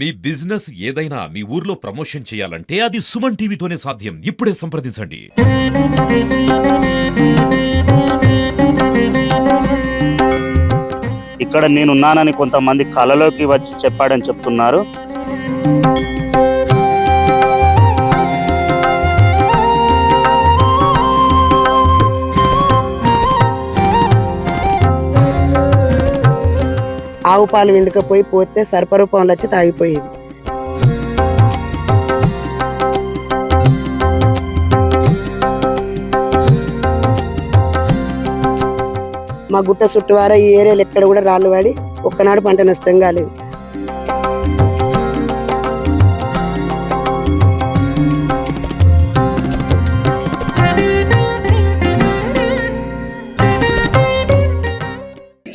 మీ business ఏదైనా మీ ఊర్లో promotion చేయాలంటే అది సుమన్ టీవీతోనే సాధ్యం. ఇప్పుడే సంప్రదించండి. ఇక్కడ నేనున్నానని కొంతమంది కలలోకి వచ్చి చెప్పాడని చెప్తున్నారు. ఆవు పాలు విండుకపోయి పోతే సర్పరూపంలో వచ్చి తాగిపోయేది. మా గుట్ట చుట్టువార ఈ ఏరియాలో ఎక్కడ కూడా రాళ్ళు వాడి ఒక్కనాడు పంట నష్టం కాలేదు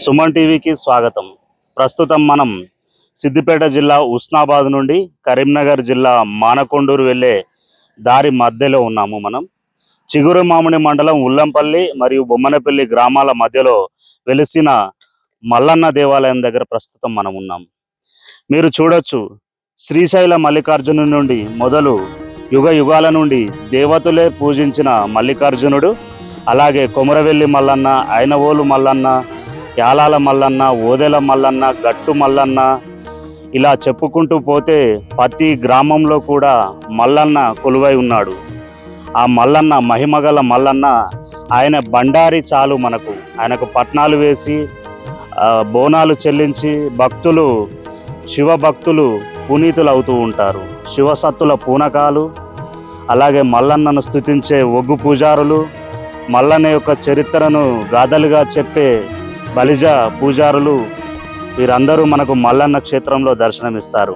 సుమన్ టీవీకి స్వాగతం. ప్రస్తుతం మనం సిద్దిపేట జిల్లా ఉస్నాబాద్ నుండి కరీంనగర్ జిల్లా మానకొండూరు వెళ్ళే దారి మధ్యలో ఉన్నాము మనం. చిగురు మామిడి మండలం ఉల్లంపల్లి మరియు బొమ్మనపల్లి గ్రామాల మధ్యలో వెలిసిన మల్లన్న దేవాలయం దగ్గర ప్రస్తుతం మనం ఉన్నాం. మీరు చూడొచ్చు శ్రీశైల మల్లికార్జును నుండి మొదలు యుగ యుగాల నుండి దేవతలే పూజించిన మల్లికార్జునుడు అలాగే కొమరవెల్లి మల్లన్న అయినవోలు మల్లన్న యాలాల మల్లన్న ఓదెల మల్లన్న గట్టు మల్లన్న ఇలా చెప్పుకుంటూ పోతే ప్రతి గ్రామంలో కూడా మల్లన్న కొలువై ఉన్నాడు. ఆ మల్లన్న మహిమగల మల్లన్న ఆయన బండారి చాలు మనకు. ఆయనకు పట్నాలు వేసి బోనాలు చెల్లించి భక్తులు శివ భక్తులు పునీతులు అవుతూ ఉంటారు శివసత్తుల పూనకాలు అలాగే మల్లన్నను స్థుతించే ఒగ్గు పూజారులు మల్లన్న యొక్క చరిత్రను గాథలుగా చెప్పే బలిజ పూజారులు వీరందరూ మనకు మల్లన్న క్షేత్రంలో దర్శనమిస్తారు.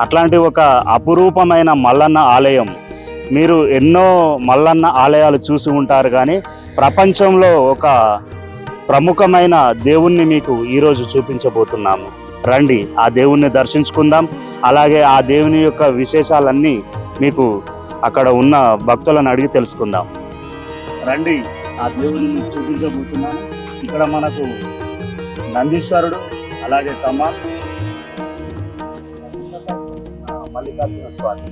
అట్లాంటి ఒక అపురూపమైన మల్లన్న ఆలయం. మీరు ఎన్నో మల్లన్న ఆలయాలు చూసి ఉంటారు కానీ ప్రపంచంలో ఒక ప్రముఖమైన దేవుణ్ణి మీకు ఈరోజు చూపించబోతున్నాము. రండి ఆ దేవుణ్ణి దర్శించుకుందాం. అలాగే ఆ దేవుని యొక్క విశేషాలన్నీ మీకు అక్కడ ఉన్న భక్తులను అడిగి తెలుసుకుందాం. రండి ఆ దేవుని చూపించబోతున్నాము చూపించబోతున్నాను. ఇక్కడ మనకు నందీశ్వరుడు అలాగే కమ్మాన్ మల్లికార్జున స్వామి.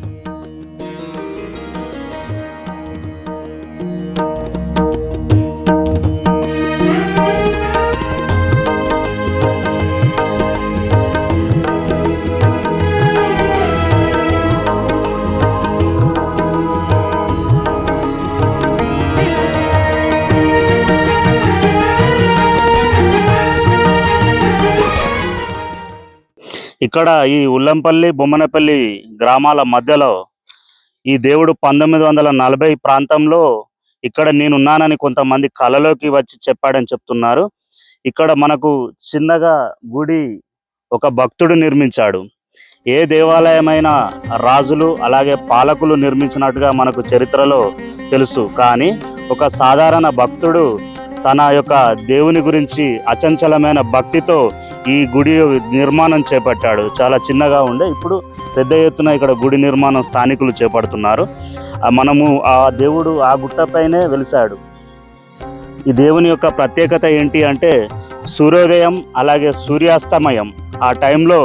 ఇక్కడ ఈ ఉల్లంపల్లి బొమ్మనపల్లి గ్రామాల మధ్యలో ఈ దేవుడు పంతొమ్మిది వందల నలభై ప్రాంతంలో ఇక్కడ నేనున్నానని కొంతమంది కళలోకి వచ్చి చెప్పాడని చెప్తున్నారు. ఇక్కడ మనకు చిన్నగా గుడి ఒక భక్తుడు నిర్మించాడు. ఏ దేవాలయమైనా రాజులు అలాగే పాలకులు నిర్మించినట్టుగా మనకు చరిత్రలో తెలుసు. కానీ ఒక సాధారణ భక్తుడు తన యొక్క దేవుని గురించి అచంచలమైన భక్తితో ఈ గుడి నిర్మాణం చేపట్టాడు. చాలా చిన్నగా ఉండే ఇప్పుడు పెద్ద ఎత్తున ఇక్కడ గుడి నిర్మాణం స్థానికులు చేపడుతున్నారు. మనము ఆ దేవుడు ఆ గుట్టపైనే వెలిశాడు. ఈ దేవుని యొక్క ప్రత్యేకత ఏంటి అంటే సూర్యోదయం అలాగే సూర్యాస్తమయం. ఆ టైంలో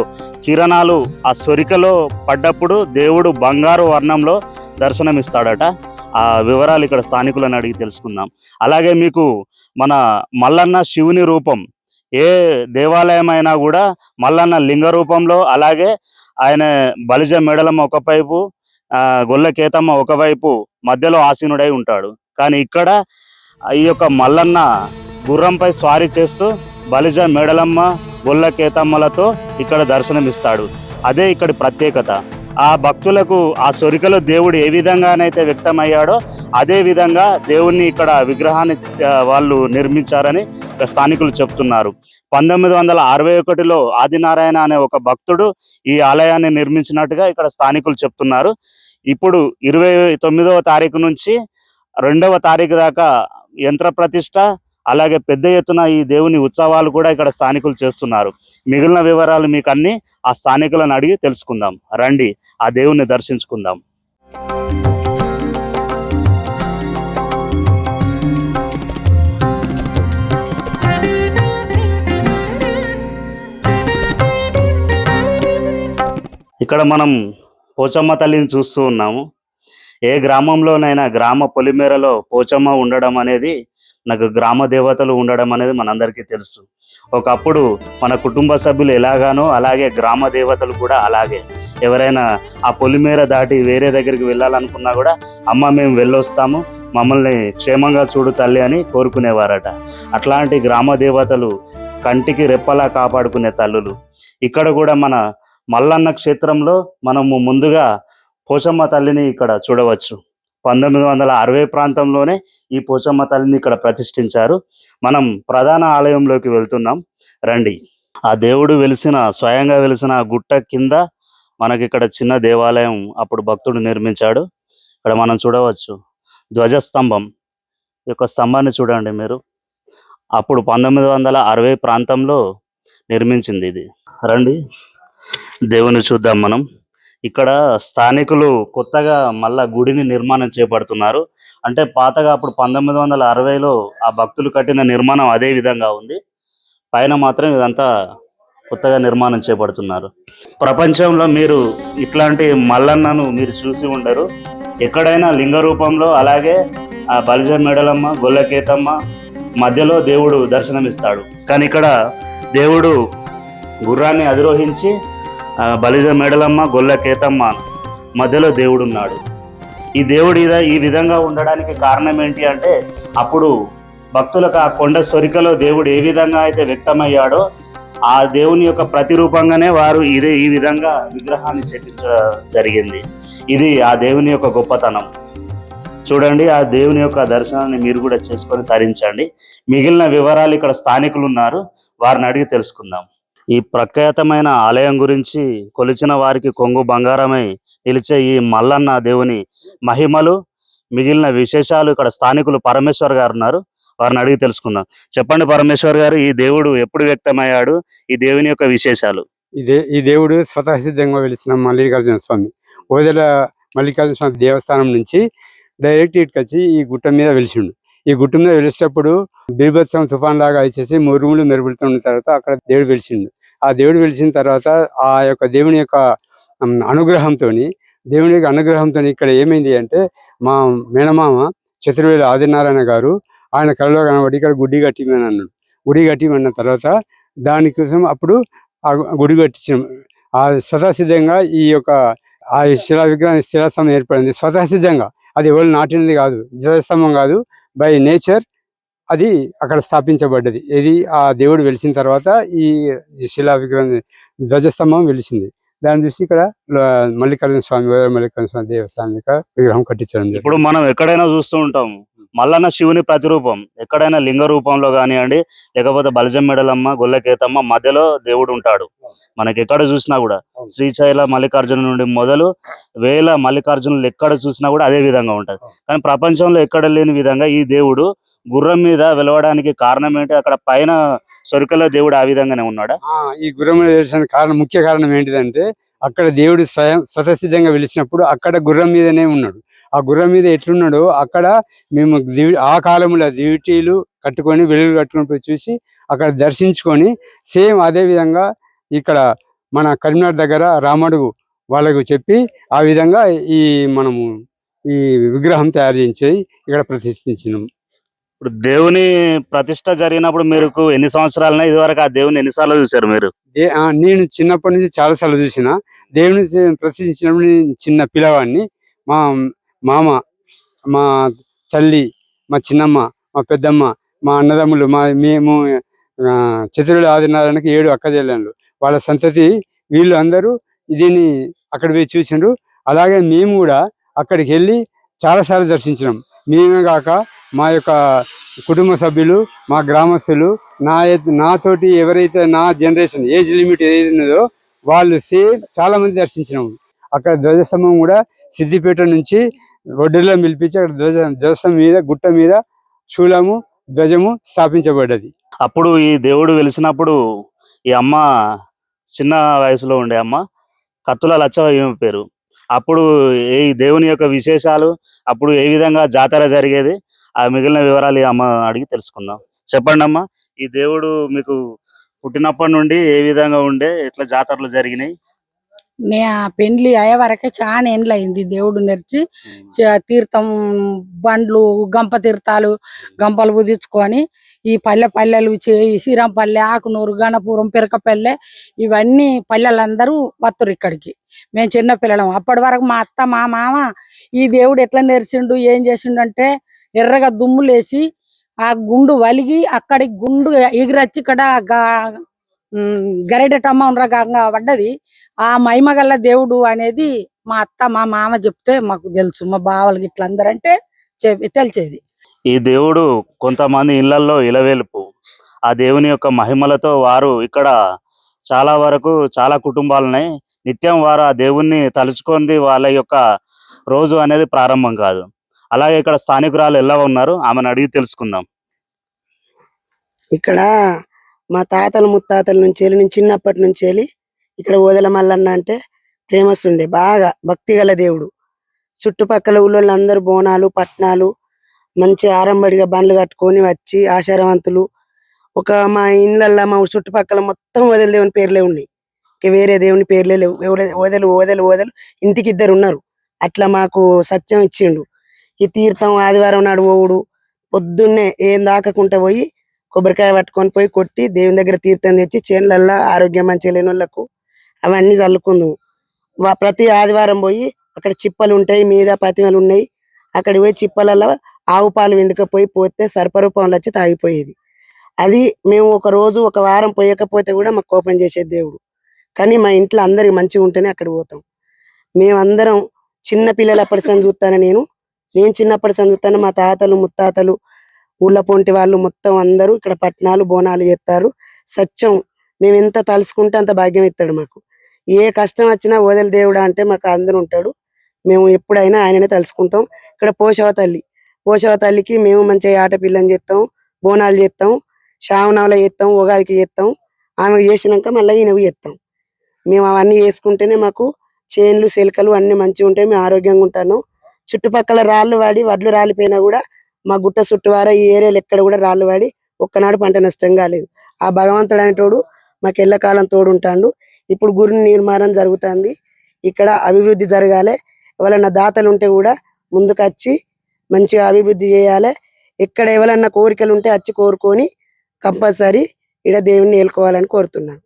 కిరణాలు ఆ సొరికలో పడ్డప్పుడు దేవుడు బంగారు వర్ణంలో దర్శనమిస్తాడట. ఆ వివరాలు ఇక్కడ స్థానికులను అడిగి తెలుసుకుందాం. అలాగే మీకు మన మల్లన్న శివుని రూపం ఏ దేవాలయం అయినా కూడా మల్లన్న లింగ రూపంలో అలాగే ఆయన బలిజ మెడలమ్మ ఒకవైపు ఆ, గొల్ల కేతమ్మ ఒకవైపు మధ్యలో ఆసీనుడై ఉంటాడు. కానీ ఇక్కడ ఈ యొక్క మల్లన్న గుర్రంపై స్వారీ చేస్తూ బలిజ మేడలమ్మ గొల్ల కేతమ్మలతో ఇక్కడ దర్శనమిస్తాడు. అదే ఇక్కడి ప్రత్యేకత. ఆ భక్తులకు ఆ సొరికలో దేవుడు ఏ విధంగానైతే వ్యక్తమయ్యాడో అదే విధంగా దేవుణ్ణి ఇక్కడ విగ్రహాన్ని వాళ్ళు నిర్మించారని స్థానికులు చెప్తున్నారు. పంతొమ్మిది వందల అరవై ఒకటిలో ఆదినారాయణ అనే ఒక భక్తుడు ఈ ఆలయాన్ని నిర్మించినట్టుగా ఇక్కడ స్థానికులు చెప్తున్నారు. ఇప్పుడు ఇరవై తొమ్మిదవ తారీఖు నుంచి రెండవ తారీఖు దాకా యంత్ర ప్రతిష్ట అలాగే పెద్ద ఎత్తున ఈ దేవుని ఉత్సవాలు కూడా ఇక్కడ స్థానికులు చేస్తున్నారు. మిగిలిన వివరాలు మీకు అన్ని ఆ స్థానికులను అడిగి తెలుసుకుందాం. రండి ఆ దేవుని దర్శించుకుందాం. ఇక్కడ మనం పోచమ్మ తల్లిని చూస్తూ ఉన్నాము. ఏ గ్రామంలోనైనా గ్రామ పొలిమేరలో పోచమ్మ ఉండడం అనేది నాకు గ్రామ దేవతలు ఉండడం అనేది మనందరికీ తెలుసు. ఒకప్పుడు మన కుటుంబ సభ్యులు ఎలాగానో అలాగే గ్రామ దేవతలు కూడా అలాగే. ఎవరైనా ఆ పొలిమేర దాటి వేరే దగ్గరికి వెళ్ళాలనుకున్నా కూడా అమ్మ మేము వెళ్ళొస్తాము మమ్మల్ని క్షేమంగా చూడు తల్లి అని కోరుకునేవారట. అట్లాంటి గ్రామ దేవతలు కంటికి రెప్పలా కాపాడుకునే తల్లులు. ఇక్కడ కూడా మన మల్లన్న క్షేత్రంలో మనము ముందుగా పోచమ్మ తల్లిని ఇక్కడ చూడవచ్చు. పంతొమ్మిది వందల అరవై ప్రాంతంలోనే ఈ పోచమ్మ తల్లిని ఇక్కడ ప్రతిష్ఠించారు. మనం ప్రధాన ఆలయంలోకి వెళ్తున్నాం. రండి. ఆ దేవుడు వెలిసిన స్వయంగా వెలిసిన గుట్ట కింద మనకి ఇక్కడ చిన్న దేవాలయం అప్పుడు భక్తుడు నిర్మించాడు. ఇక్కడ మనం చూడవచ్చు. ధ్వజస్తంభం. ఈ యొక్క స్తంభాన్ని చూడండి మీరు. అప్పుడు పంతొమ్మిది వందల అరవై ప్రాంతంలో నిర్మించింది ఇది. రండి. దేవుని చూద్దాం మనం. ఇక్కడ స్థానికులు కొత్తగా మళ్ళా గుడిని నిర్మాణం చేపడుతున్నారు. అంటే పాతగా అప్పుడు పంతొమ్మిది వందల అరవైలో ఆ భక్తులు కట్టిన నిర్మాణం అదే విధంగా ఉంది. పైన మాత్రం ఇదంతా కొత్తగా నిర్మాణం చేపడుతున్నారు. ప్రపంచంలో మీరు ఇట్లాంటి మల్లన్నను మీరు చూసి ఉండరు. ఎక్కడైనా లింగ రూపంలో అలాగే ఆ బలిజ మెడలమ్మ గొల్లకేతమ్మ మధ్యలో దేవుడు దర్శనమిస్తాడు. కానీ ఇక్కడ దేవుడు గుర్రాన్ని అధిరోహించి బలిజ మెడలమ్మ గొల్ల కేతమ్మ మధ్యలో దేవుడున్నాడు. ఈ దేవుడు ఈ విధంగా ఉండడానికి కారణం ఏంటి అంటే అప్పుడు భక్తులకు ఆ కొండ సొరికలో దేవుడు ఏ విధంగా అయితే వ్యక్తమయ్యాడో ఆ దేవుని యొక్క ప్రతిరూపంగానే వారు ఇదే ఈ విధంగా విగ్రహాన్ని చెప్పించ జరిగింది. ఇది ఆ దేవుని యొక్క గొప్పతనం. చూడండి ఆ దేవుని యొక్క దర్శనాన్ని మీరు కూడా చేసుకొని తరించండి. మిగిలిన వివరాలు ఇక్కడ స్థానికులు ఉన్నారు. వారిని అడిగి తెలుసుకుందాం. ఈ ప్రఖ్యాతమైన ఆలయం గురించి కొలిచిన వారికి కొంగు బంగారమై నిలిచే ఈ మల్లన్న దేవుని మహిమలు మిగిలిన విశేషాలు ఇక్కడ స్థానికులు పరమేశ్వర్ గారు ఉన్నారు. వారిని అడిగి తెలుసుకుందాం. చెప్పండి పరమేశ్వర్ గారు ఈ దేవుడు ఎప్పుడు వ్యక్తమయ్యాడు? ఈ దేవుని యొక్క విశేషాలు. ఇదే ఈ దేవుడు స్వతసిద్ధంగా వెలిసిన మల్లికార్జున స్వామి. ఓదెల మల్లికార్జున స్వామి దేవస్థానం నుంచి డైరెక్ట్ ఇటుకొచ్చి ఈ గుట్ట మీద వెలిసిండు. ఈ గుట్ట మీద వెలిసేటప్పుడు బీభత్సం తుఫాన్ లాగా వచ్చేసి మురుములు మెరుపులుతున్న తర్వాత అక్కడ దేవుడు వెలిసిండు. ఆ దేవుడు వెలిసిన తర్వాత ఆ యొక్క దేవుని యొక్క అనుగ్రహంతో దేవుని యొక్క అనుగ్రహంతో ఇక్కడ ఏమైంది అంటే మా మేనమామ చతుర్వేల ఆదినారాయణ గారు ఆయన కళలో కనబడి ఇక్కడ గుడి కట్టిమని అన్నాడు. గుడి కట్టిమన్న తర్వాత దానికోసం అప్పుడు ఆ గుడి కట్టించాం ఆ స్వతసిద్ధంగా ఈ యొక్క ఆ శిలా విగ్రహం శిలాస్తంభం ఏర్పడింది. స్వతసిద్ధంగా. అది ఎవరు నాటినది కాదు. ధ్వజస్తంభం కాదు. బై నేచర్ అది అక్కడ స్థాపించబడ్డది. ఇది ఆ దేవుడు వెలిసిన తర్వాత ఈ శిలా విగ్రహం ధ్వజస్తంభం వెలిసింది. దాన్ని చూసి ఇక్కడ మల్లికార్జున స్వామి వేరే మల్లికార్జున స్వామి దేవస్థానం యొక్క విగ్రహం కట్టించడం. ఇప్పుడు మనం ఎక్కడైనా చూస్తూ ఉంటాం మల్లన్న శివుని ప్రతిరూపం ఎక్కడైనా లింగ రూపంలో కానివ్వండి లేకపోతే బలజం మెడలమ్మ గొల్లకేతమ్మ మధ్యలో దేవుడు ఉంటాడు. మనకి ఎక్కడ చూసినా కూడా శ్రీశైల మల్లికార్జున నుండి మొదలు వేల మల్లికార్జునులు ఎక్కడ చూసినా కూడా అదే విధంగా ఉంటది. కానీ ప్రపంచంలో ఎక్కడ లేని విధంగా ఈ దేవుడు గుర్రం మీద వెలవడానికి కారణం ఏంటి అక్కడ పైన సొరికలో దేవుడు ఆ విధంగానే ఉన్నాడా? ఈ గుర్రం మీద కారణం ముఖ్య కారణం ఏంటిదంటే అక్కడ దేవుడు స్వయం స్వతసిద్ధంగా వెలిచినప్పుడు అక్కడ గుర్రం మీదనే ఉన్నాడు. ఆ గుర్రం మీద ఎట్లున్నాడో అక్కడ మేము ఆ కాలంలో దివిటీలు కట్టుకొని వెలుగు కట్టుకొని పోయి చూసి అక్కడ దర్శించుకొని సేమ్ అదే విధంగా ఇక్కడ మన కరీంనగర్ దగ్గర రామడుగు వాళ్ళకు చెప్పి ఆ విధంగా ఈ మనము ఈ విగ్రహం తయారు చేయించి ఇక్కడ ప్రతిష్ఠించినాం. ఇప్పుడు దేవుని ప్రతిష్ట జరిగినప్పుడు మీరు ఎన్ని సంవత్సరాలైనా ఇదివరకు ఆ దేవుని ఎన్నిసార్లు చూశారు మీరు? నేను చిన్నప్పటి నుంచి చాలా సార్లు చూసిన. దేవుని ప్రతిష్ఠించినప్పుడు చిన్న పిల్లవాడిని. మా మామ మా తల్లి మా చిన్నమ్మ మా పెద్దమ్మ మా అన్నదమ్ములు మా మేము చతురుడు ఆదినారాయణకి ఏడు అక్కజెల్లెళ్ళు వాళ్ళ సంతతి వీళ్ళు అందరూ దీన్ని అక్కడ పోయి చూసిండ్రు. అలాగే మేము కూడా అక్కడికి వెళ్ళి చాలాసార్లు దర్శించినాం. మేమే కాక మా యొక్క కుటుంబ సభ్యులు మా గ్రామస్తులు నా నాతోటి ఎవరైతే నా జనరేషన్ ఏజ్ లిమిట్ ఏది ఉన్నదో వాళ్ళు సేమ్ చాలా మంది దర్శించినాము. అక్కడ ధ్వజస్తంభం కూడా సిద్దిపేట నుంచి ఒడ్డీలో పిలిపించి అక్కడ ధ్వజ ధ్వజస్తంభం మీద గుట్ట మీద శూలము ధ్వజము స్థాపించబడ్డది. అప్పుడు ఈ దేవుడు వెలిసినప్పుడు ఈ అమ్మ చిన్న వయసులో ఉండే అమ్మ కత్తుల లచ్చ పేరు. అప్పుడు ఏ ఈ దేవుని యొక్క విశేషాలు అప్పుడు ఏ విధంగా జాతర జరిగేది ఆ మిగిలిన వివరాలు అమ్మ అడిగి తెలుసుకుందాం. చెప్పండి అమ్మా ఈ దేవుడు మీకు పుట్టినప్పటి నుండి ఏ విధంగా ఉండే ఎట్లా జాతరలు జరిగినాయి? నే ఆ పెండ్లి అయ్యే వరకే చాలా ఎండ్లు అయింది దేవుడు నెరిచి. తీర్థం బండ్లు గంప తీర్థాలు గంపలు కుదిర్చుకొని ఈ పల్లె పల్లెలు చేయి శ్రీరాంపల్లె ఆకునూరు గణపురం పిరకపల్లె ఇవన్నీ పల్లెలందరూ వస్తారు ఇక్కడికి. మేము చిన్న పిల్లలం. అప్పటి వరకు మా అత్త మా మామ ఈ దేవుడు ఎట్లా నెరిచిండు ఏం చేసిండు అంటే ఎర్రగా దుమ్ములేసి ఆ గుండు వలిగి అక్కడి గుండు ఎగిరొచ్చి ఇక్కడ గా- ఉండగా పడ్డది. ఆ మైమగల్ల దేవుడు అనేది మా అత్త మా మామ చెప్తే మాకు తెలుసు. మా బావలకి ఇట్లా అందరంటే చె- తెలిసేది. ఈ దేవుడు కొంతమంది ఇళ్ళలో ఇలవేలుపు. ఆ దేవుని యొక్క మహిమలతో వారు ఇక్కడ చాలా వరకు చాలా కుటుంబాలున్నాయి. నిత్యం వారు ఆ దేవుణ్ణి తలుచుకొని వాళ్ళ యొక్క రోజు అనేది ప్రారంభం కాదు. అలాగే ఇక్కడ స్థానికురాలు ఎలా ఉన్నారు? ఆమెను అడిగి తెలుసుకుందాం. ఇక్కడ మా తాతలు ముత్తాతల నుంచి వెళ్ళి నేను చిన్నప్పటి నుంచి వెళ్ళి ఇక్కడ ఓదల మల్లన్న అంటే ఫేమస్ ఉండే. బాగా భక్తి గల దేవుడు. చుట్టుపక్కల ఊళ్ళో అందరూ బోనాలు పట్నాలు మంచి ఆరంబడిగా బండ్లు కట్టుకొని వచ్చి ఆశారవంతులు. ఒక మా ఇళ్ళల్లో మా చుట్టుపక్కల మొత్తం ఓదెల దేవుని పేర్లే ఉన్నాయి. ఇంకా వేరే దేవుని పేర్లే లేవు. ఎవరే- వదలు వదలు ఇంటికి ఇద్దరు ఉన్నారు. అట్లా మాకు సత్యం ఇచ్చిండు. ఈ తీర్థం ఆదివారం నాడు పోవుడు. పొద్దున్నే ఏం దాకకుంటే పోయి కొబ్బరికాయ పట్టుకొని పోయి కొట్టి దేవుని దగ్గర తీర్థం తెచ్చి చేనులల్లో ఆరోగ్యం మంచి లేని వాళ్ళకు అవన్నీ చల్లుకుందాం ప్రతి ఆదివారం పోయి అక్కడ చిప్పలు ఉంటాయి మీద పతిమలు ఉన్నాయి అక్కడ పోయి చిప్పలలో ఆవు పాలు వెండుకపోయి పోతే సర్పరూపంలో వచ్చి తాగిపోయేది. అది మేము ఒక రోజు ఒక వారం పోయకపోతే కూడా మాకు కోపం చేసేది దేవుడు. కానీ మా ఇంట్లో అందరికి మంచిగా ఉంటేనే అక్కడ పోతాం. మేమందరం చిన్న పిల్లలు అప్పటి సంది చూస్తాను నేను. నేను చిన్నప్పటి చదువుతాను మా తాతలు ముత్తాతలు ఊళ్ళ పొంటి వాళ్ళు మొత్తం అందరూ ఇక్కడ పట్నాలు బోనాలు చేస్తారు. సత్యం మేము ఎంత తలుసుకుంటే అంత భాగ్యం ఇస్తాడు మాకు. ఏ కష్టం వచ్చినా ఓదెల దేవుడా అంటే మాకు అందరూ ఉంటాడు. మేము ఎప్పుడైనా ఆయననే తలుసుకుంటాం ఇక్కడ పోషవ తల్లి పోషవ తల్లికి మేము మంచిగా ఆట పిల్లని చేస్తాం బోనాలు చేస్తాం శ్రావణంలో చేస్తాం ఉగాదికి చేస్తాం. ఆమె చేసినాక మళ్ళీ ఈయనకు చేస్తాం. మేము అవన్నీ చేసుకుంటేనే మాకు చేన్లు సెలకలు అన్ని మంచిగా ఉంటాయి. మేము ఆరోగ్యంగా ఉంటాను. చుట్టుపక్కల రాళ్ళు వాడి వడ్లు రాలిపోయినా కూడా మా గుట్ట చుట్టువారా ఈ ఏరియాలో ఎక్కడ కూడా రాళ్ళు వాడి ఒక్కనాడు పంట నష్టం కాలేదు. ఆ భగవంతుడు అనేటోడు మాకు ఎల్లకాలం తోడు ఉంటాడు ఇప్పుడు గురి నిర్మాణం జరుగుతుంది. ఇక్కడ అభివృద్ధి జరగాలి. ఎవరన్నా దాతలు ఉంటే కూడా ముందుకు వచ్చి మంచిగా అభివృద్ధి చేయాలి. ఎక్కడ ఎవరన్నా కోరికలు ఉంటే వచ్చి కోరుకొని కంపల్సరీ ఇడ దేవుణ్ణి ఏలుకోవాలని కోరుతున్నాను.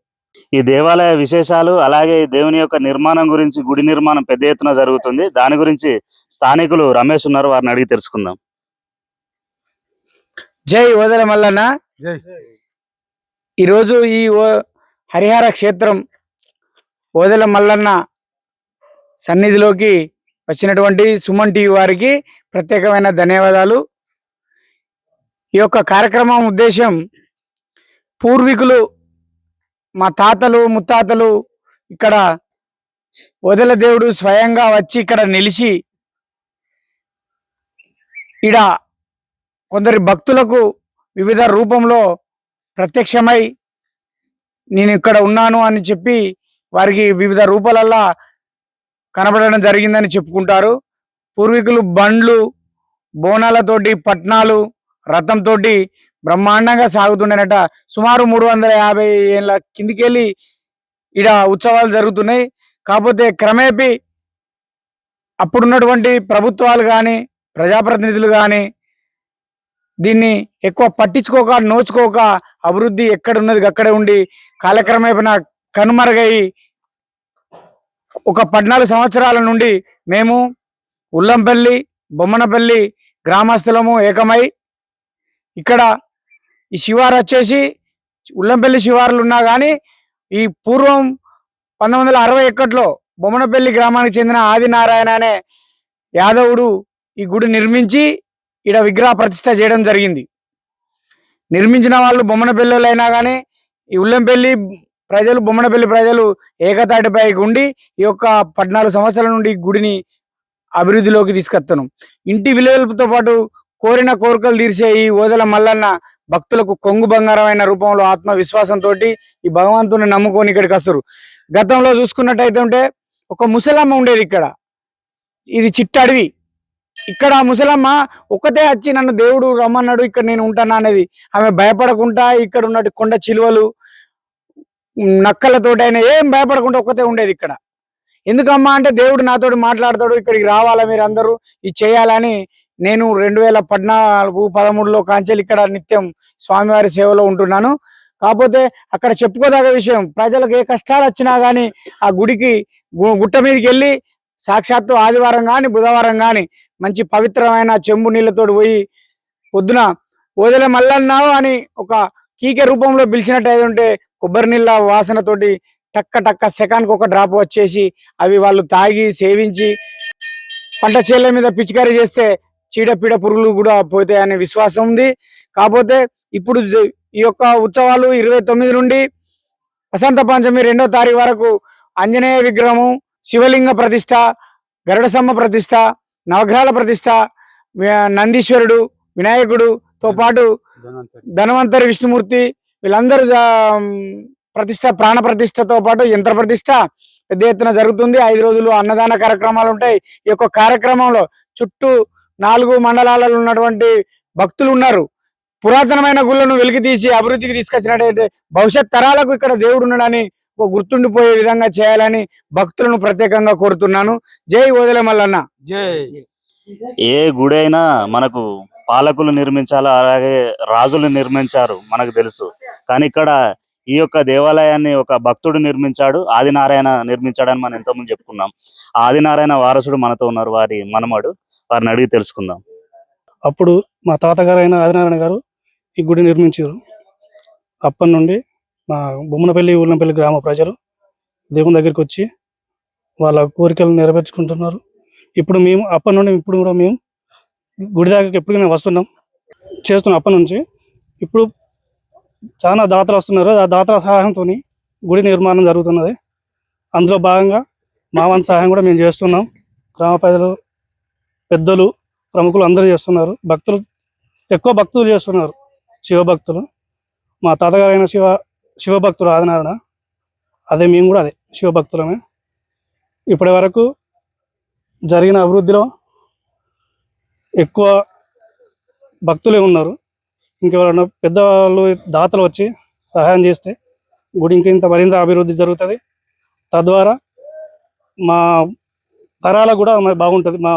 ఈ దేవాలయ విశేషాలు అలాగే ఈ దేవుని యొక్క నిర్మాణం గురించి గుడి నిర్మాణం పెద్ద ఎత్తున జరుగుతుంది. దాని గురించి స్థానికులు రమేష్ ఉన్నారు వారిని అడిగి తెలుసుకుందాం. జై ఓదల మల్లన్న. జై. ఈరోజు ఈ ఓ- హరిహర క్షేత్రం ఓదల మల్లన్న సన్నిధిలోకి వచ్చినటువంటి సుమన్ టీవీ వారికి ప్రత్యేకమైన ధన్యవాదాలు. ఈ యొక్క కార్యక్రమం ఉద్దేశం పూర్వీకులు మా తాతలు ముత్తాతలు ఇక్కడ వదల దేవుడు స్వయంగా వచ్చి ఇక్కడ నిలిచి ఇడ కొందరి భక్తులకు వివిధ రూపంలో ప్రత్యక్షమై నేను ఇక్కడ ఉన్నాను అని చెప్పి వారికి వివిధ రూపాలల్లా కనబడడం జరిగిందని చెప్పుకుంటారు. పూర్వీకులు బండ్లు బోనాలతోటి పట్నాలు రథంతో బ్రహ్మాండంగా సాగుతుండేనట. సుమారు మూడు వందల యాభై ఏళ్ళ కిందికెళ్ళి ఇడ ఉత్సవాలు జరుగుతున్నాయి. కాకపోతే క్రమేపీ అప్పుడున్నటువంటి ప్రభుత్వాలు కానీ ప్రజాప్రతినిధులు కానీ దీన్ని ఎక్కువ పట్టించుకోక నోచుకోక అభివృద్ధి ఎక్కడున్నది అక్కడే ఉండి కాలక్రమేపన కనుమరుగై ఒక పద్నాలుగు సంవత్సరాల నుండి మేము ఉల్లంపల్లి బొమ్మనపల్లి గ్రామస్తులము ఏకమై ఇక్కడ ఈ శివారు వచ్చేసి ఉల్లంపల్లి శివారులు ఉన్నా కానీ ఈ పూర్వం పంతొమ్మిది వందల అరవై ఒకటిలో బొమ్మనపల్లి గ్రామానికి చెందిన ఆదినారాయణ అనే యాదవుడు ఈ గుడి నిర్మించి ఈడ విగ్రహ ప్రతిష్ట చేయడం జరిగింది. నిర్మించిన వాళ్ళు బొమ్మనపల్లి అయినా కానీ ఈ ఉల్లంపల్లి ప్రజలు బొమ్మనపల్లి ప్రజలు ఏకతాటిపై ఉండి ఈ యొక్క పద్నాలుగు సంవత్సరాల నుండి గుడిని అభివృద్ధిలోకి తీసుకొస్తాను ఇంటి విలువలతో పాటు కోరిన కోరికలు తీర్చే ఈ ఓదల మల్లన్న భక్తులకు కొంగు బంగారమైన రూపంలో ఆత్మవిశ్వాసంతో ఈ భగవంతుని నమ్ముకొని ఇక్కడికి వస్తారు. గతంలో చూసుకున్నట్టయితే ఉంటే ఒక ముసలమ్మ ఉండేది ఇక్కడ. ఇది చిట్ట అడవి ఇక్కడ ఆ ముసలమ్మ ఒకతే వచ్చి నన్ను దేవుడు రమ్మన్నాడు ఇక్కడ నేను ఉంటానా అనేది. ఆమె భయపడకుండా ఇక్కడ ఉన్నట్టు కొండ చిలువలు నక్కలతోటి అయినా ఏం భయపడకుండా ఒక్కతే ఉండేది ఇక్కడ. ఎందుకమ్మా అంటే దేవుడు నాతోటి మాట్లాడతాడు ఇక్కడికి రావాలా మీరు అందరూ ఇది చేయాలని నేను రెండు వేల పద్నాలుగు పదమూడులో కాంచెలు ఇక్కడ నిత్యం స్వామివారి సేవలో ఉంటున్నాను. కాకపోతే అక్కడ చెప్పుకోదగ్గ విషయం ప్రజలకు ఏ కష్టాలు వచ్చినా కానీ ఆ గుడికి గు- గుట్ట మీదకి వెళ్ళి సాక్షాత్తు ఆదివారం కానీ బుధవారం కానీ మంచి పవిత్రమైన చెంబు నీళ్ళతో పోయి పొద్దున ఓదెల మల్లన్నావు అని ఒక కీకే రూపంలో పిలిచినట్టు ఉంటే కొబ్బరి నీళ్ళ వాసనతోటి టక్క టక్క సెకండ్కి ఒక డ్రాప్ వచ్చేసి అవి వాళ్ళు తాగి సేవించి పంట చేల మీద పిచికారీ చేస్తే చీడపీడ పురుగులు కూడా పోతాయి అనే విశ్వాసం ఉంది. కాకపోతే ఇప్పుడు ఈ యొక్క ఉత్సవాలు ఇరవై తొమ్మిది నుండి వసంత పంచమి రెండో తారీఖు వరకు ఆంజనేయ విగ్రహము శివలింగ ప్రతిష్ట గరుడసమ్మ ప్రతిష్ట నవగ్రహాల ప్రతిష్ట నందీశ్వరుడు వినాయకుడుతో పాటు ధనవంతరి విష్ణుమూర్తి వీళ్ళందరూ ప్రతిష్ట ప్రాణ ప్రతిష్టతో పాటు యంత్ర ప్రతిష్ట పెద్ద ఎత్తున జరుగుతుంది. ఐదు రోజులు అన్నదాన కార్యక్రమాలు ఉంటాయి. ఈ యొక్క కార్యక్రమంలో చుట్టూ నాలుగు మండలాలలో ఉన్నటువంటి భక్తులు ఉన్నారు. పురాతనమైన గుళ్ళను వెలికి తీసి అభివృద్ధికి తీసుకొచ్చినట్టయితే భవిష్యత్ తరాలకు ఇక్కడ దేవుడు ఉన్నాడని గుర్తుండిపోయే విధంగా చేయాలని భక్తులను ప్రత్యేకంగా కోరుతున్నాను. జై వదిలే మల్లన్న. జై. ఏ గుడి మనకు పాలకులు నిర్మించాలో అలాగే రాజులు నిర్మించారు మనకు తెలుసు. కానీ ఇక్కడ ఈ యొక్క దేవాలయాన్ని ఒక భక్తుడు నిర్మించాడు ఆదినారాయణ నిర్మించాడని మనం ఎంతోమంది చెప్పుకున్నాం. ఆదినారాయణ వారసుడు మనతో ఉన్నారు వారి మనమడు వారిని అడిగి తెలుసుకుందాం. అప్పుడు మా తాతగారు అయిన ఆదినారాయణ గారు ఈ గుడి నిర్మించారు. అప్పటి నుండి మా బొమ్మనపల్లి ఊర్లంపల్లి గ్రామ ప్రజలు దేవుని దగ్గరికి వచ్చి వాళ్ళ కోరికలు నెరవేర్చుకుంటున్నారు. ఇప్పుడు మేము అప్పటి నుండి ఇప్పుడు కూడా మేము గుడి దగ్గరికి ఎప్పుడైనా వస్తున్నాం. చేస్తున్నాం. అప్పటి నుంచి ఇప్పుడు చాలా దాతలు వస్తున్నారు. ఆ దాతల సహాయంతో గుడి నిర్మాణం జరుగుతున్నది. అందులో భాగంగా మా వంతు సహాయం కూడా మేము చేస్తున్నాం. గ్రామ ప్రజలు పెద్దలు ప్రముఖులు అందరూ చేస్తున్నారు. భక్తులు ఎక్కువ భక్తులు చేస్తున్నారు. శివభక్తులు. మా తాతగారైన శివ శివభక్తుడు ఆదినారాయణ. అదే మేము కూడా అదే శివభక్తులమే. ఇప్పటి వరకు జరిగిన అభివృద్ధిలో ఎక్కువ భక్తులే ఉన్నారు. ఇంకెవరైనా పెద్దవాళ్ళు దాతలు వచ్చి సహాయం చేస్తే గుడి ఇంకింత మరింత అభివృద్ధి జరుగుతుంది. తద్వారా మా తరాలకు కూడా బాగుంటుంది మా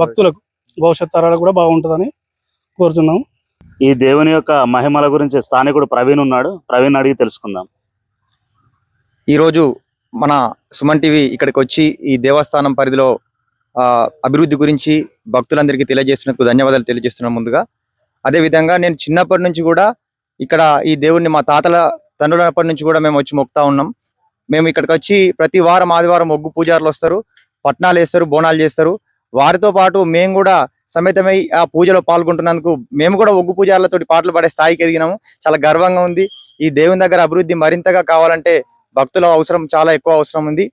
భక్తులకు భవిష్యత్ తరాలకు కూడా బాగుంటుందని కోరుతున్నాం ఈ దేవుని యొక్క మహిమల గురించి స్థానికుడు ప్రవీణ్ ఉన్నాడు. ప్రవీణ్ అడిగి తెలుసుకుందాం. ఈరోజు మన సుమన్ టీవీ ఇక్కడికి వచ్చి ఈ దేవస్థానం పరిధిలో ఆ, అభివృద్ధి గురించి భక్తులందరికీ తెలియజేస్తున్నందుకు ధన్యవాదాలు తెలియజేస్తున్నాం ముందుగా. అదే విధంగా నేను చిన్నప్పటి నుంచి కూడా ఇక్కడ ఈ దేవుణ్ణి మా తాతల తండ్రులప్పటి నుంచి కూడా మేము వచ్చి మొక్తా ఉన్నాం. మేము ఇక్కడికి వచ్చి ప్రతి వారం ఆదివారం ఒగ్గు పూజారులు వస్తారు పట్నాలు వేస్తారు బోనాలు చేస్తారు. వారితో పాటు మేము కూడా సమేతమై ఆ పూజలో పాల్గొంటున్నందుకు మేము కూడా ఒగ్గు పూజారులతోటి పాటలు పాడే స్థాయికి ఎదిగినాము. చాలా గర్వంగా ఉంది. ఈ దేవుని దగ్గర అభివృద్ధి మరింతగా కావాలంటే భక్తుల అవసరం చాలా ఎక్కువ అవసరం ఉంది.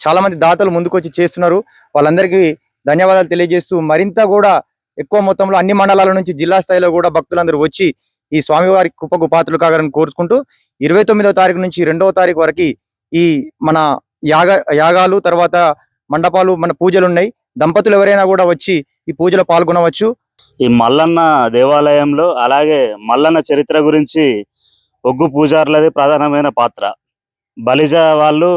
చాలా మంది దాతలు ముందుకు వచ్చి చేస్తున్నారు. వాళ్ళందరికీ ధన్యవాదాలు తెలియజేస్తూ మరింత కూడా ఎక్కువ మొత్తంలో అన్ని మండలాల నుంచి జిల్లా స్థాయిలో కూడా భక్తులందరూ వచ్చి ఈ స్వామివారి కృపకు పాత్రలు కాగలని కోరుకుంటూ ఇరవై తొమ్మిదవ తారీఖు నుంచి రెండవ తారీఖు వరకు ఈ మన యాగ యాగాలు తర్వాత మండపాలు మన పూజలు ఉన్నాయి. దంపతులు ఎవరైనా కూడా వచ్చి ఈ పూజలో పాల్గొనవచ్చు. ఈ మల్లన్న దేవాలయంలో అలాగే మల్లన్న చరిత్ర గురించి ఒగ్గు పూజారులది ప్రధానమైన పాత్ర. బలిజ వాళ్ళు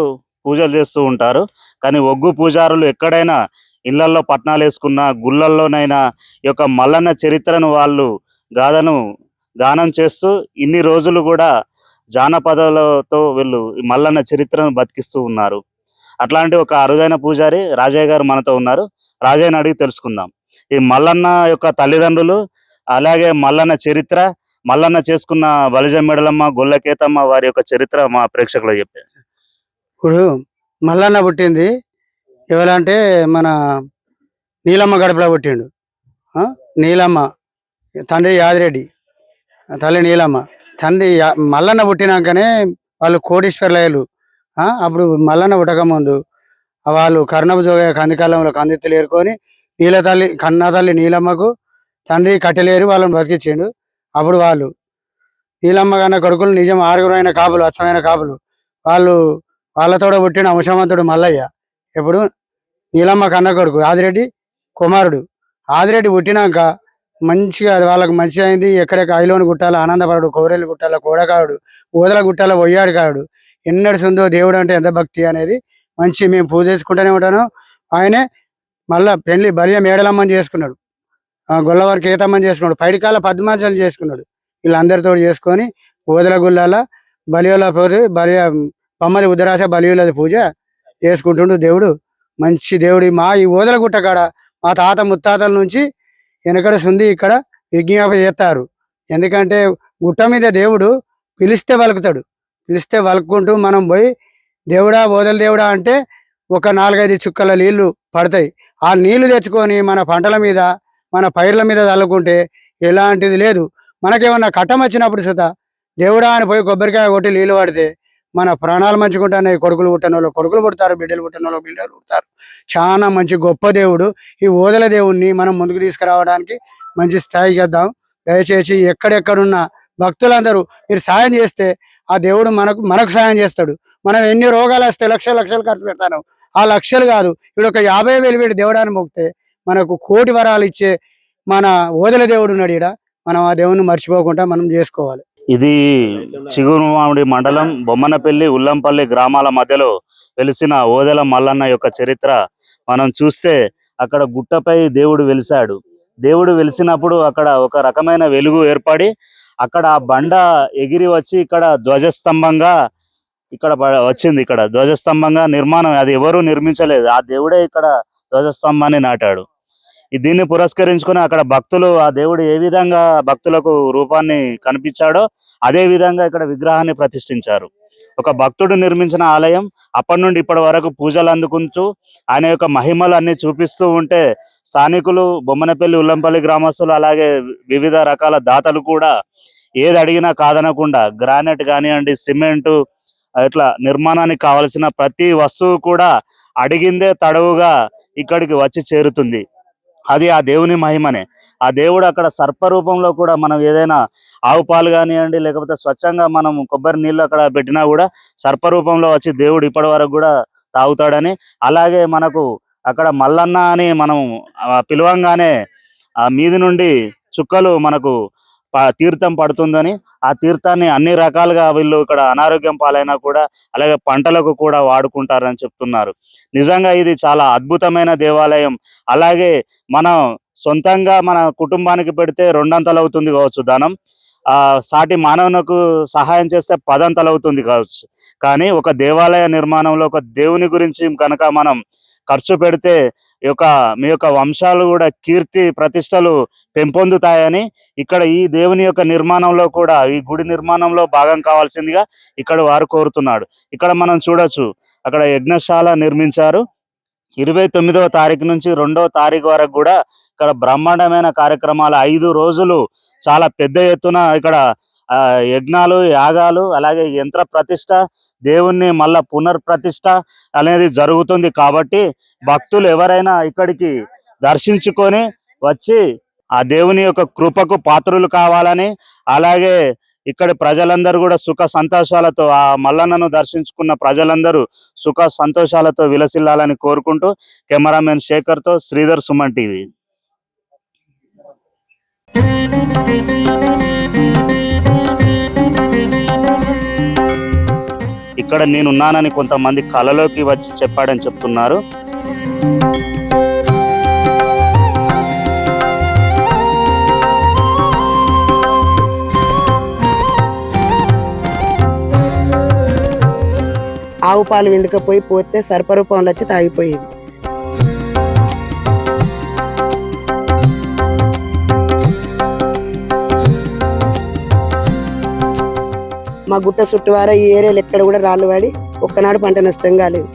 పూజలు చేస్తూ ఉంటారు. కానీ ఒగ్గు పూజారులు ఎక్కడైనా ఇళ్ళల్లో పట్నాలు వేసుకున్న గుళ్ళల్లోనైనా ఈ యొక్క మల్లన్న చరిత్రను వాళ్ళు గాథను గానం చేస్తూ ఇన్ని రోజులు కూడా జానపదాలతో వీళ్ళు ఈ మల్లన్న చరిత్రను బతికిస్తూ ఉన్నారు. అట్లాంటి ఒక అరుదైన పూజారి రాజయ్య గారు మనతో ఉన్నారు. రాజయ్యని అడిగి తెలుసుకుందాం. ఈ మల్లన్న యొక్క తల్లిదండ్రులు అలాగే మల్లన్న చరిత్ర మల్లన్న చేసుకున్న బలిజం మెడలమ్మ గొల్లకేతమ్మ వారి యొక్క చరిత్ర మా ప్రేక్షకులకు చెప్పారు ఇప్పుడు మల్లన్న పుట్టింది ఎవరంటే మన నీలమ్మ గడపలో పుట్టిండు నీలమ్మ. తండ్రి యాదిరెడ్డి. తల్లి నీలమ్మ. తండ్రి మల్లన్న పుట్టినాకనే వాళ్ళు కోటీశ్వర్లయ్యలు అప్పుడు మల్లన్న పుట్టకముందు వాళ్ళు కర్ణభజోగ కందికాలంలో కందిత్తులు ఏరుకొని నీల తల్లి కన్నా తల్లి నీలమ్మకు తండ్రి కట్టెలేరు వాళ్ళని బతికించిండు అప్పుడు వాళ్ళు నీలమ్మ కన్నా కొడుకులు నిజం ఆరుగురు కాపులు అచ్చమైన కాపులు. వాళ్ళు వాళ్ళతోడ పుట్టిన అంశవంతుడు మల్లయ్య. ఇప్పుడు నీలమ్మ కన్న కొడుకు ఆదిరెడ్డి కుమారుడు. ఆదిరెడ్డి పుట్టినాక మంచిగా వాళ్ళకి మంచి అయింది. ఎక్కడెక్క ఐలోని గుట్టాల ఆనందపరుడు కోరేలు గుట్టాల కోడకాడు ఊదల గుట్టాల ఒయ్యాడు కాడు ఎన్నడుసుందో దేవుడు అంటే ఎంత భక్తి అనేది మంచి మేము పూజ చేసుకుంటూనే ఉంటాను. ఆయనే మళ్ళా పెళ్ళి బలియ మేడలమ్మని చేసుకున్నాడు. ఆ కేతమ్మని చేసుకున్నాడు. పైడికాల పద్మాచలు చేసుకున్నాడు. వీళ్ళందరితో చేసుకొని ఊదల గుళ్ళాల బలియోల పోతే బలి బొమ్మది ఉదరాశ బలియులది పూజ వేసుకుంటుండు దేవుడు. మంచి దేవుడు మా ఈ ఓదల గుట్ట కాడ మా తాత ముత్తాతల నుంచి వెనకడ సుంది ఇక్కడ విజ్ఞాపన చేస్తారు. ఎందుకంటే గుట్ట మీద దేవుడు పిలిస్తే వలుకుతాడు. పిలిస్తే వలుకుంటూ మనం పోయి దేవుడా ఓదల దేవుడా అంటే ఒక నాలుగైదు చుక్కల నీళ్ళు పడతాయి. ఆ నీళ్ళు తెచ్చుకొని మన పంటల మీద మన పైర్ల మీద చల్లుకుంటే ఎలాంటిది లేదు. మనకేమన్నా కట్టం వచ్చినప్పుడు సుత దేవుడా అని పోయి కొబ్బరికాయ కొట్టి నీళ్ళు పడితే మన ప్రాణాలు మంచుకుంటున్నాయి కొడుకులు పుట్టిన వాళ్ళు కొడుకులు పుడతారు బిడ్డలు పుట్టిన వాళ్ళు బిడ్డలు పుడతారు. చాలా మంచి గొప్ప దేవుడు. ఈ ఓదల దేవుణ్ణి మనం ముందుకు తీసుకురావడానికి మంచి స్థాయికి వద్దాం దయచేసి ఎక్కడెక్కడున్న భక్తులందరూ మీరు సాయం చేస్తే ఆ దేవుడు మనకు మనకు సాయం చేస్తాడు. మనం ఎన్ని రోగాలు వస్తే లక్షలు లక్షలు ఖర్చు పెడతాను ఆ లక్షలు కాదు. ఇప్పుడు ఒక యాభై వేలు పెట్టి దేవుడాన్ని మొక్కితే మనకు కోటి వరాలు ఇచ్చే మన ఓదల దేవుడు ఉన్నాడు ఈడ. మనం ఆ దేవుని మర్చిపోకుండా మనం చేసుకోవాలి. ఇది చిగురుమామిడి మండలం బొమ్మనపల్లి ఉల్లంపల్లి గ్రామాల మధ్యలో వెలిసిన ఓదెల మల్లన్న యొక్క చరిత్ర. మనం చూస్తే అక్కడ గుట్టపై దేవుడు వెలిసాడు దేవుడు వెలిసినప్పుడు అక్కడ ఒక రకమైన వెలుగు ఏర్పడి అక్కడ ఆ బండ ఎగిరి వచ్చి ఇక్కడ ధ్వజస్తంభంగా ఇక్కడ వచ్చింది ఇక్కడ. ధ్వజస్తంభంగా నిర్మాణం అది ఎవరు నిర్మించలేదు. ఆ దేవుడే ఇక్కడ ధ్వజస్తంభాన్ని నాటాడు. దీన్ని పురస్కరించుకుని అక్కడ భక్తులు ఆ దేవుడు ఏ విధంగా భక్తులకు రూపాన్ని కనిపించాడో అదే విధంగా ఇక్కడ విగ్రహాన్ని ప్రతిష్ఠించారు. ఒక భక్తుడు నిర్మించిన ఆలయం అప్పటి నుండి ఇప్పటి వరకు పూజలు అందుకుంటూ ఆయన యొక్క మహిమలు అన్ని చూపిస్తూ ఉంటే స్థానికులు బొమ్మనపల్లి ఉల్లంపల్లి గ్రామస్తులు అలాగే వివిధ రకాల దాతలు కూడా ఏది అడిగినా కాదనకుండా గ్రానైట్ కానివ్వండి సిమెంట్ ఇట్లా నిర్మాణానికి కావలసిన ప్రతి వస్తువు కూడా అడిగిందే తడవుగా ఇక్కడికి వచ్చి చేరుతుంది. అది ఆ దేవుని మహిమనే. ఆ దేవుడు అక్కడ సర్ప రూపంలో కూడా మనం ఏదైనా ఆవు పాలు కానివ్వండి లేకపోతే స్వచ్ఛంగా మనం కొబ్బరి నీళ్ళు అక్కడ పెట్టినా కూడా సర్ప రూపంలో వచ్చి దేవుడు ఇప్పటి వరకు కూడా తాగుతాడని. అలాగే మనకు అక్కడ మల్లన్న అని మనం పిలవంగానే ఆ మీది నుండి చుక్కలు మనకు తీర్థం పడుతుందని ఆ తీర్థాన్ని అన్ని రకాలుగా వీళ్ళు ఇక్కడ అనారోగ్యం పాలైనా కూడా అలాగే పంటలకు కూడా వాడుకుంటారని చెప్తున్నారు. నిజంగా ఇది చాలా అద్భుతమైన దేవాలయం. అలాగే మనం సొంతంగా మన కుటుంబానికి పెడితే రెండంతలు అవుతుంది కావచ్చు ధనం. ఆ సాటి మానవునకు సహాయం చేస్తే పదంతలు అవుతుంది కావచ్చు. కానీ ఒక దేవాలయ నిర్మాణంలో ఒక దేవుని గురించి కనుక మనం ఖర్చు పెడితే ఈ యొక్క మీ యొక్క వంశాలు కూడా కీర్తి ప్రతిష్టలు పెంపొందుతాయని ఇక్కడ ఈ దేవుని యొక్క నిర్మాణంలో కూడా ఈ గుడి నిర్మాణంలో భాగం కావాల్సిందిగా ఇక్కడ వారు కోరుతున్నాడు. ఇక్కడ మనం చూడొచ్చు అక్కడ యజ్ఞశాల నిర్మించారు. ఇరవై తొమ్మిదవ తారీఖు నుంచి రెండవ తారీఖు వరకు కూడా ఇక్కడ బ్రహ్మాండమైన కార్యక్రమాలు. ఐదు రోజులు చాలా పెద్ద ఎత్తున ఇక్కడ యజ్ఞాలు యాగాలు అలాగే యంత్ర ప్రతిష్ట దేవుణ్ణి మళ్ళా పునర్ప్రతిష్ట అనేది జరుగుతుంది కాబట్టి భక్తులు ఎవరైనా ఇక్కడికి దర్శించుకొని వచ్చి ఆ దేవుని యొక్క కృపకు పాత్రులు కావాలని అలాగే ఇక్కడ ప్రజలందరూ కూడా సుఖ సంతోషాలతో ఆ మల్లన్నను దర్శించుకున్న ప్రజలందరూ సుఖ సంతోషాలతో విలసిల్లాలని కోరుకుంటూ కెమెరామెన్ శేఖర్తో శ్రీధర్ సుమన్ టీవీ. ఇక్కడ నేనున్నానని కొంతమంది కలలోకి వచ్చి చెప్పాడని చెప్తున్నారు. ఆవు పాలు విండుకపోయి పోతే సర్పరూపంలో వచ్చి తాగిపోయేది. మా గుట్ట చుట్టువార ఈ ఏరియాలో ఎక్కడ కూడా రాళ్ళు పడి ఒక్కనాడు పంట నష్టం కాలేదు.